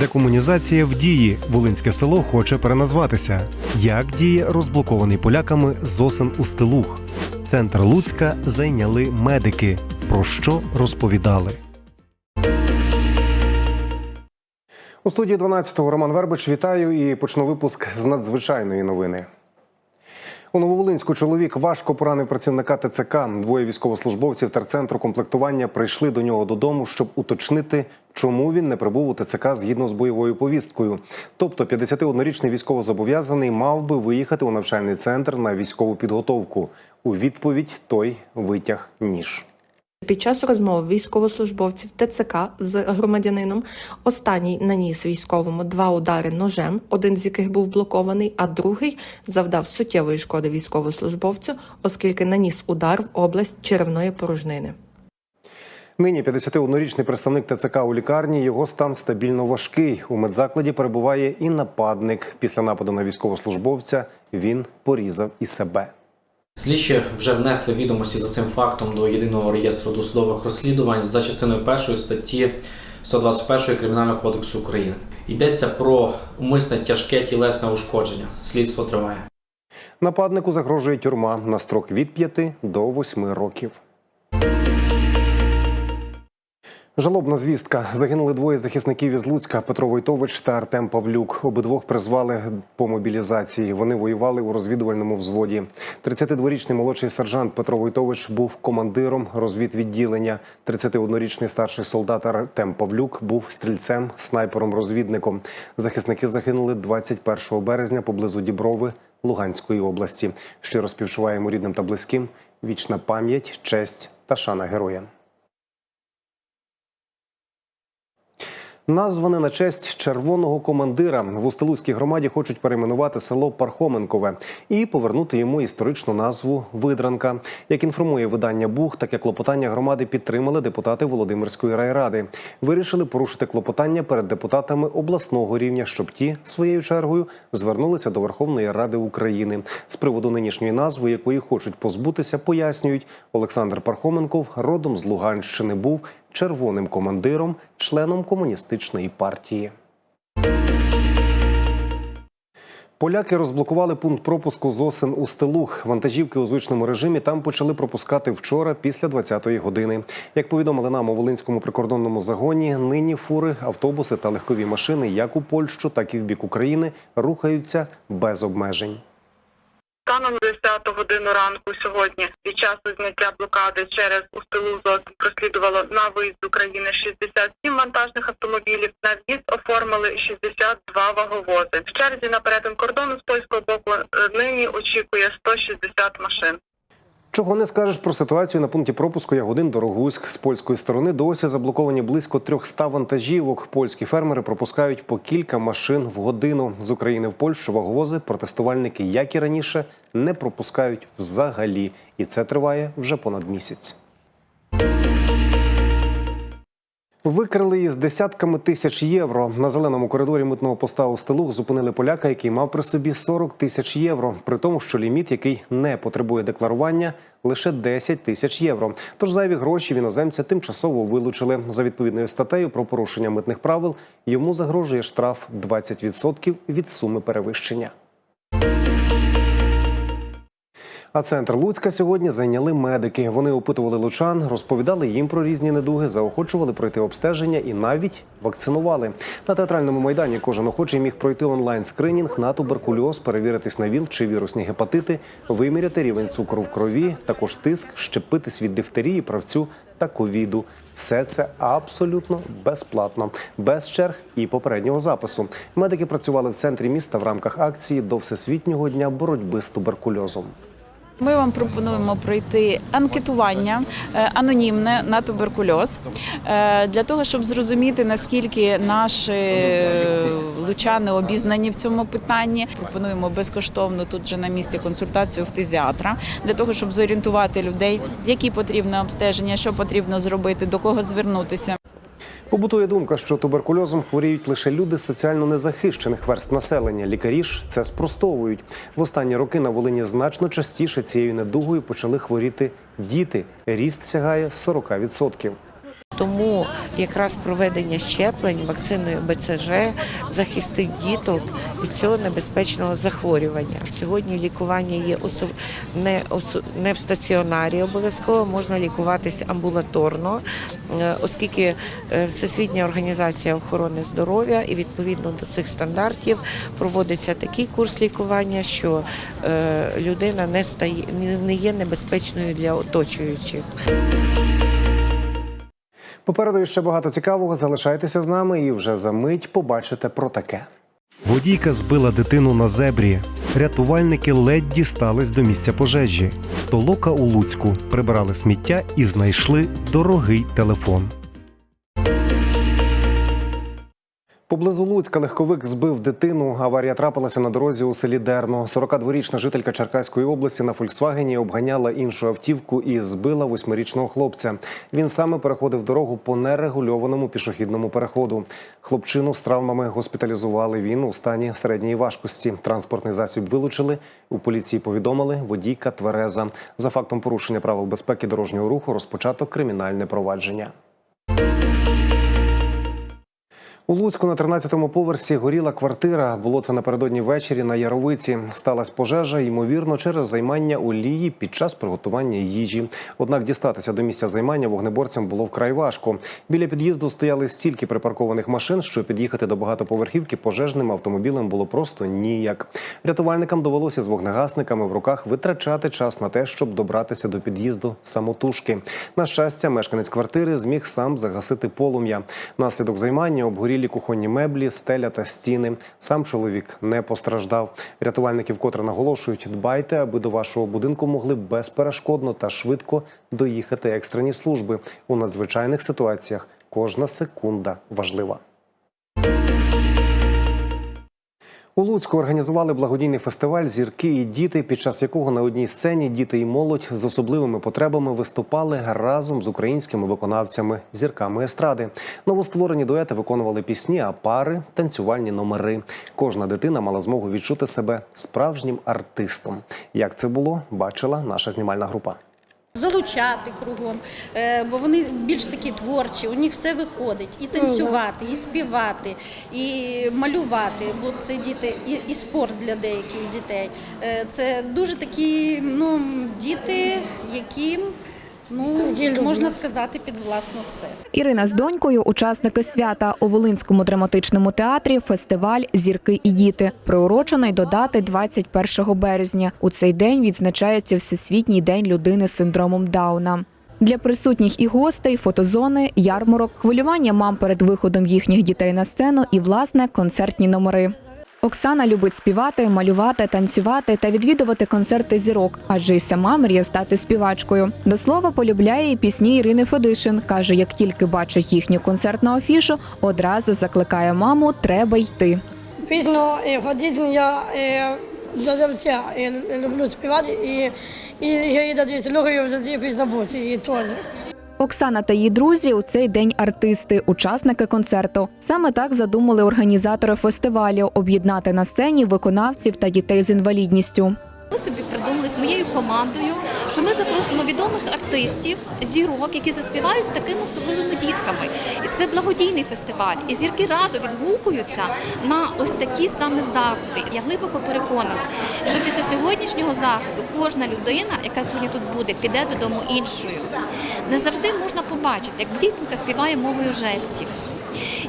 Декомунізація в дії. Волинське село хоче переназватися. Як діє розблокований поляками Зосин Устилух? Центр Луцька зайняли медики. Про що розповідали? У студії 12-го Роман Вербич вітаю і почну випуск з надзвичайної новини. У Нововолинську чоловік важко поранив працівника ТЦК. Двоє військовослужбовців терцентру комплектування прийшли до нього додому, щоб уточнити, чому він не прибув у ТЦК згідно з бойовою повісткою. Тобто 51-річний військовозобов'язаний мав би виїхати у навчальний центр на військову підготовку. У відповідь той витяг ніж. Під час розмови військовослужбовців ТЦК з громадянином останній наніс військовому два удари ножем, один з яких був блокований, а другий завдав суттєвої шкоди військовослужбовцю, оскільки наніс удар в область черевної порожнини. Нині 51-річний представник ТЦК у лікарні. Його стан стабільно важкий. У медзакладі перебуває і нападник. Після нападу на військовослужбовця він порізав і себе. Слідчі вже внесли відомості за цим фактом до єдиного реєстру досудових розслідувань за частиною першої статті 121 Кримінального кодексу України. Йдеться про умисне тяжке тілесне ушкодження. Слідство триває. Нападнику загрожує тюрма на строк від 5 до 8 років. Жалобна звістка. Загинули двоє захисників із Луцька Петро Войтович та Артем Павлюк. Обидвох призвали по мобілізації. Вони воювали у розвідувальному взводі. 32-річний молодший сержант Петро Войтович був командиром розвідвідділення. 31-річний старший солдат Артем Павлюк був стрільцем, снайпером-розвідником. Захисники загинули 21 березня поблизу Діброви Луганської області. Щиро співчуваємо рідним та близьким. Вічна пам'ять, честь та шана героям. Назване на честь червоного командира в Устилузькій громаді хочуть перейменувати село Пархоменкове і повернути йому історичну назву Видранка. Як інформує видання Бух, таке клопотання громади підтримали депутати Володимирської райради. Вирішили порушити клопотання перед депутатами обласного рівня, щоб ті своєю чергою звернулися до Верховної Ради України з приводу нинішньої назви, якої хочуть позбутися, пояснюють Олександр Пархоменков родом з Луганщини був червоним командиром, членом комуністичної партії. Поляки розблокували пункт пропуску Зосин у Стелух. Вантажівки у звичному режимі там почали пропускати вчора після 20-ї години. Як повідомили нам у Волинському прикордонному загоні, нині фури, автобуси та легкові машини як у Польщу, так і в бік України рухаються без обмежень. Станом на 10 годину ранку сьогодні під час зняття блокади через Устилу ЗОЗ прослідувало на виїзд з України 67 вантажних автомобілів. На в'їзд оформили 62 ваговози. В черзі на перетин кордону з польського боку е, нині очікує 160 машин. Чого не скажеш про ситуацію на пункті пропуску Ягодин Дорогуськ з польської сторони. Досі заблоковані близько 300 вантажівок. Польські фермери пропускають по кілька машин в годину з України в Польщу. Ваговози протестувальники, як і раніше, не пропускають взагалі, і це триває вже понад місяць. Викрили із десятками тисяч євро. На зеленому коридорі митного поста у Стелух зупинили поляка, який мав при собі 40 тисяч євро. При тому, що ліміт, який не потребує декларування, лише 10 тисяч євро. Тож зайві гроші в іноземця тимчасово вилучили. За відповідною статтею про порушення митних правил йому загрожує штраф 20% від суми перевищення. А центр Луцька сьогодні зайняли медики. Вони опитували лучан, розповідали їм про різні недуги, заохочували пройти обстеження і навіть вакцинували. На театральному майдані кожен охочий міг пройти онлайн скринінг на туберкульоз, перевіритись на ВІЛ чи вірусні гепатити, виміряти рівень цукру в крові, також тиск, щепитись від дифтерії, правцю та ковіду. Все це абсолютно безплатно, без черг і попереднього запису. Медики працювали в центрі міста в рамках акції до всесвітнього дня боротьби з туберкульозом. Ми вам пропонуємо пройти анкетування е, анонімне на туберкульоз е, для того, щоб зрозуміти наскільки наші е, лучани обізнані в цьому питанні. Пропонуємо безкоштовну тут же на місці консультацію фтизіатра для того, щоб зорієнтувати людей, які потрібне обстеження, що потрібно зробити, до кого звернутися. Побутує думка, що туберкульозом хворіють лише люди соціально незахищених верст населення. Лікарі ж це спростовують. В останні роки на Волині значно частіше цією недугою почали хворіти діти. Ріст сягає 40%. Тому якраз проведення щеплень вакциною БЦЖ захистить діток від цього небезпечного захворювання. Сьогодні лікування є осо- не, осо- не в стаціонарі, обов'язково можна лікуватися амбулаторно, е, оскільки е, Всесвітня організація охорони здоров'я і відповідно до цих стандартів проводиться такий курс лікування, що е, людина не стає не є небезпечною для оточуючих. Попереду ще багато цікавого. Залишайтеся з нами і вже за мить побачите про таке. Водійка збила дитину на зебрі. Рятувальники ледь дістались до місця пожежі. Толока у Луцьку прибирали сміття і знайшли дорогий телефон. Поблизу Луцька легковик збив дитину. Аварія трапилася на дорозі у селі Дерно. 42-річна жителька Черкаської області на Фольксвагені обганяла іншу автівку і збила восьмирічного хлопця. Він саме переходив дорогу по нерегульованому пішохідному переходу. Хлопчину з травмами госпіталізували. Він у стані середньої важкості. Транспортний засіб вилучили. У поліції повідомили водійка твереза. За фактом порушення правил безпеки дорожнього руху розпочато кримінальне провадження. У Луцьку на 13-му поверсі горіла квартира. Було це напередодні ввечері на Яровиці. Сталась пожежа, ймовірно, через займання олії під час приготування їжі. Однак дістатися до місця займання вогнеборцям було вкрай важко. Біля під'їзду стояли стільки припаркованих машин, що під'їхати до багатоповерхівки пожежним автомобілем було просто ніяк. Рятувальникам довелося з вогнегасниками в руках витрачати час на те, щоб добратися до під'їзду самотужки. На щастя, мешканець квартири зміг сам загасити полум'я. Наслідок займання обгорілі кухонні меблі, стеля та стіни. Сам чоловік не постраждав. Рятувальники вкотре наголошують: дбайте, аби до вашого будинку могли безперешкодно та швидко доїхати екстрені служби. У надзвичайних ситуаціях кожна секунда важлива. У Луцьку організували благодійний фестиваль Зірки і діти, під час якого на одній сцені діти і молодь з особливими потребами виступали разом з українськими виконавцями, зірками естради. Новостворені дуети виконували пісні, а пари танцювальні номери. Кожна дитина мала змогу відчути себе справжнім артистом. Як це було, бачила наша знімальна група. Залучати кругом, е, бо вони більш такі творчі, у них все виходить. І танцювати, і співати, і малювати, бо це діти, і, і спорт для деяких дітей. Е, Це дуже такі ну, діти, яким ну, можна сказати під власне все. Ірина з донькою учасники свята у Волинському драматичному театрі фестиваль Зірки і діти приурочений до дати 21 березня. У цей день відзначається Всесвітній день людини з синдромом Дауна. Для присутніх і гостей фотозони, ярмарок, хвилювання мам перед виходом їхніх дітей на сцену і власне концертні номери. Оксана любить співати, малювати, танцювати та відвідувати концерти зірок, адже й сама мріє стати співачкою. До слова, полюбляє і пісні Ірини Федишин. каже, як тільки бачить їхню концертну афішу, одразу закликає маму, треба йти. Пісню Фадізм я е, люблю співати і, і я її слухаю після буці і теж. Оксана та її друзі у цей день артисти, учасники концерту. Саме так задумали організатори фестивалю об'єднати на сцені виконавців та дітей з інвалідністю. Ми собі придумали з моєю командою, що ми запросимо відомих артистів, зірок, які заспівають з такими особливими дітками. І це благодійний фестиваль. І зірки радо відгукуються на ось такі саме заходи. Я глибоко переконана, що після сьогоднішнього заходу кожна людина, яка сьогодні тут буде, піде додому іншою. Не завжди можна побачити, як дітка співає мовою жестів,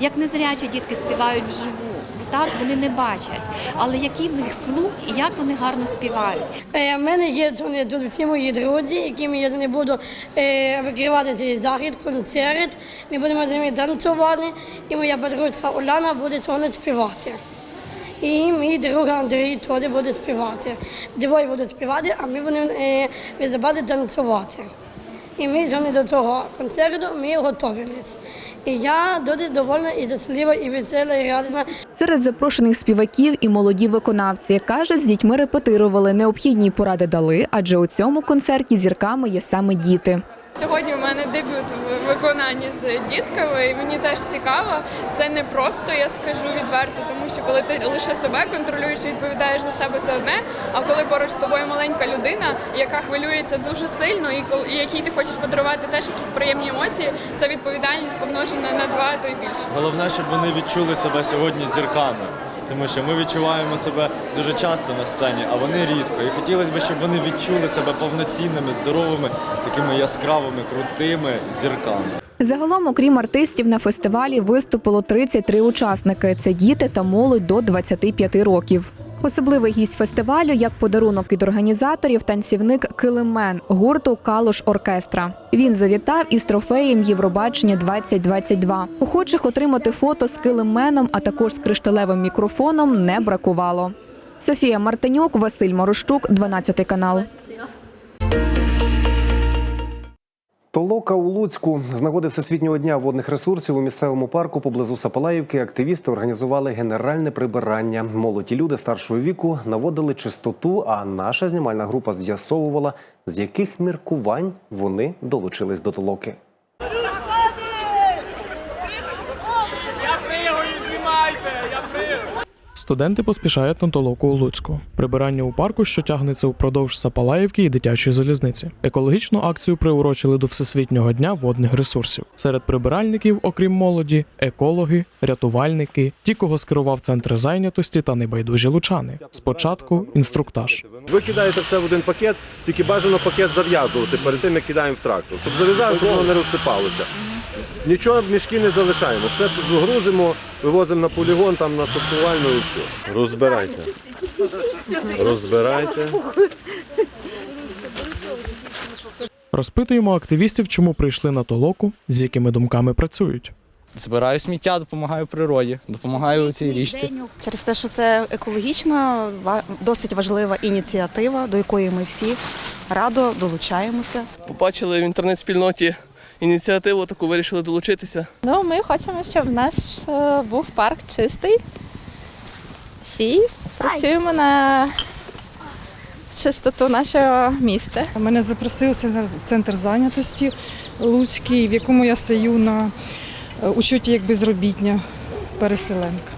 як незрячі дітки співають вживу. Так вони не бачать, але який в них слух і як вони гарно співають. Е, в мене є тут всі мої друзі, якими я не буду е, викривати цей захід, концерт. Ми будемо з ними танцювати, і моя подружка Оляна буде сьогодні співати. І мій друг Андрій теж буде співати. Двоє будуть співати, а ми будемо е, танцювати. І ми сьогодні до цього концерту ми готувалися. І я дуже довольна і щаслива, і весела, і радісна. Серед запрошених співаків і молоді виконавці каже, з дітьми репетирували, необхідні поради дали, адже у цьому концерті зірками є саме діти. Сьогодні в мене дебют в виконанні з дітками, і мені теж цікаво. Це не просто, я скажу відверто, тому що коли ти лише себе контролюєш і відповідаєш за себе, це одне. А коли поруч з тобою маленька людина, яка хвилюється дуже сильно, і коли- якій ти хочеш подарувати теж якісь приємні емоції, це відповідальність помножена на два, то й більше. Головне, щоб вони відчули себе сьогодні зірками. Тому що ми відчуваємо себе дуже часто на сцені, а вони рідко. І хотілося б, щоб вони відчули себе повноцінними, здоровими, такими яскравими, крутими зірками. Загалом, окрім артистів, на фестивалі виступило 33 учасники. Це діти та молодь до 25 років. Особливий гість фестивалю, як подарунок від організаторів, танцівник Килимен гурту Калуш Оркестра. Він завітав із трофеєм Євробачення 2022. Охочих отримати фото з Килименом, а також з кришталевим мікрофоном не бракувало. Софія Мартинюк, Василь Морощук, 12 канал. Толока у Луцьку з нагоди Всесвітнього дня водних ресурсів у місцевому парку поблизу Сапалаївки активісти організували генеральне прибирання. Молоді люди старшого віку наводили чистоту, а наша знімальна група з'ясовувала, з яких міркувань вони долучились до толоки. Студенти поспішають на толоку у Луцьку. Прибирання у парку, що тягнеться впродовж Сапалаївки і дитячої залізниці. Екологічну акцію приурочили до Всесвітнього дня водних ресурсів. Серед прибиральників, окрім молоді, екологи, рятувальники, ті, кого скерував центр зайнятості та небайдужі лучани. Спочатку інструктаж. Ви кидаєте все в один пакет, тільки бажано пакет зав'язувати перед тим, як кидаємо в трактор. Щоб зав'язали, щоб воно не розсипалося. Нічого мішки не залишаємо. Все загрузимо, вивозимо на полігон, там на сортувальну і все. Розбирайте. Розбирайте. Розпитуємо активістів, чому прийшли на толоку, з якими думками працюють. Збираю сміття, допомагаю природі, допомагаю цій річці. Через те, що це екологічна, ва- досить важлива ініціатива, до якої ми всі радо долучаємося. Побачили в інтернет-спільноті ініціативу, таку вирішили долучитися. Ну, ми хочемо, щоб наш е, був парк чистий. Всі працюємо на чистоту нашого міста. Мене запросив центр- центр зайнятості Луцький, в якому я стою на е, учоті як безробітня переселенка.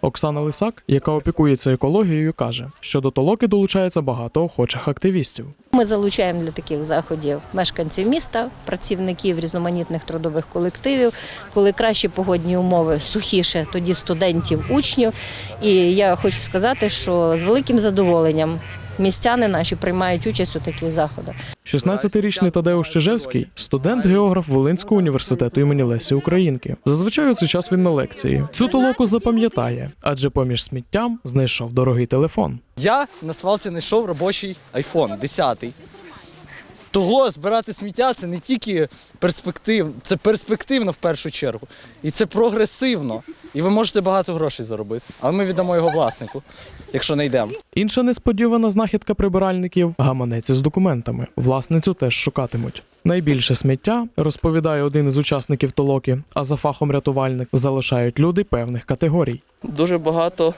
Оксана Лисак, яка опікується екологією, каже, що до толоки долучається багато охочих активістів. Ми залучаємо для таких заходів мешканців міста, працівників різноманітних трудових колективів. Коли кращі погодні умови, сухіше, тоді студентів, учнів. І я хочу сказати, що з великим задоволенням містяни наші приймають участь у таких заходах. 16-річний Тадеуш Чижевський студент-географ Волинського університету імені Лесі Українки. Зазвичай у цей час він на лекції. Цю толоку запам'ятає, адже поміж сміттям знайшов дорогий телефон. Я на свалці знайшов робочий iPhone 10. Того збирати сміття це не тільки перспектив, це перспективно в першу чергу. І це прогресивно. І ви можете багато грошей заробити. Але ми віддамо його власнику, якщо не йдемо. Інша несподівана знахідка прибиральників гаманець із документами. Власницю теж шукатимуть. Найбільше сміття, розповідає один із учасників толоки, а за фахом рятувальник залишають люди певних категорій. Дуже багато,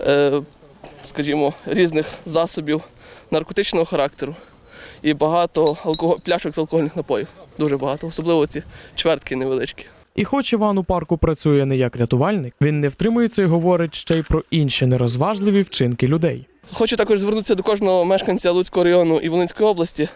е, скажімо, різних засобів наркотичного характеру і багато алкого... пляшок з алкогольних напоїв. Дуже багато, особливо ці чвертки невеличкі. І хоч Іван у парку працює не як рятувальник, він не втримується і говорить ще й про інші нерозважливі вчинки людей. Хочу також звернутися до кожного мешканця Луцького району і Волинської області.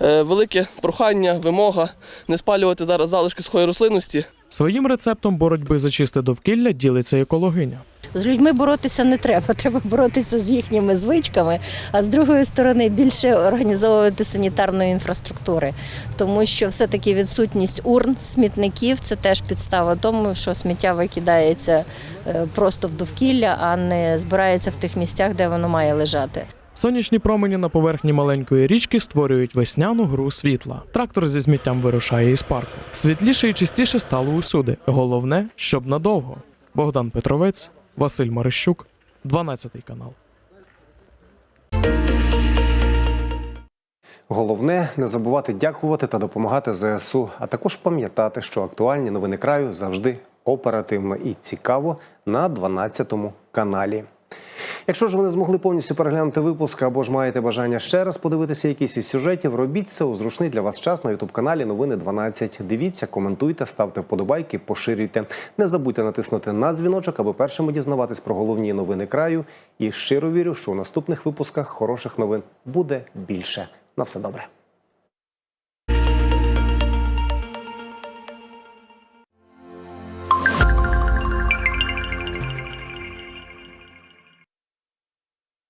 Е, велике прохання, вимога не спалювати зараз залишки сухої рослинності. Своїм рецептом боротьби за чисте довкілля ділиться екологиня. З людьми боротися не треба, треба боротися з їхніми звичками, а з другої сторони більше організовувати санітарної інфраструктури, тому що все-таки відсутність урн, смітників це теж підстава тому, що сміття викидається е, просто в довкілля, а не збирається в тих місцях, де воно має лежати. Сонячні промені на поверхні маленької річки створюють весняну гру світла. Трактор зі сміттям вирушає із парку. Світліше і чистіше стало усюди. Головне, щоб надовго. Богдан Петровець, Василь Марищук, 12 канал. Головне не забувати дякувати та допомагати ЗСУ, а також пам'ятати, що актуальні новини краю завжди оперативно і цікаво на 12 каналі. Якщо ж ви не змогли повністю переглянути випуск або ж маєте бажання ще раз подивитися якісь із сюжетів, робіть це у зручний для вас час на ютуб каналі Новини 12. Дивіться, коментуйте, ставте вподобайки, поширюйте. Не забудьте натиснути на дзвіночок, аби першими дізнаватись про головні новини краю. І щиро вірю, що у наступних випусках хороших новин буде більше. На все добре.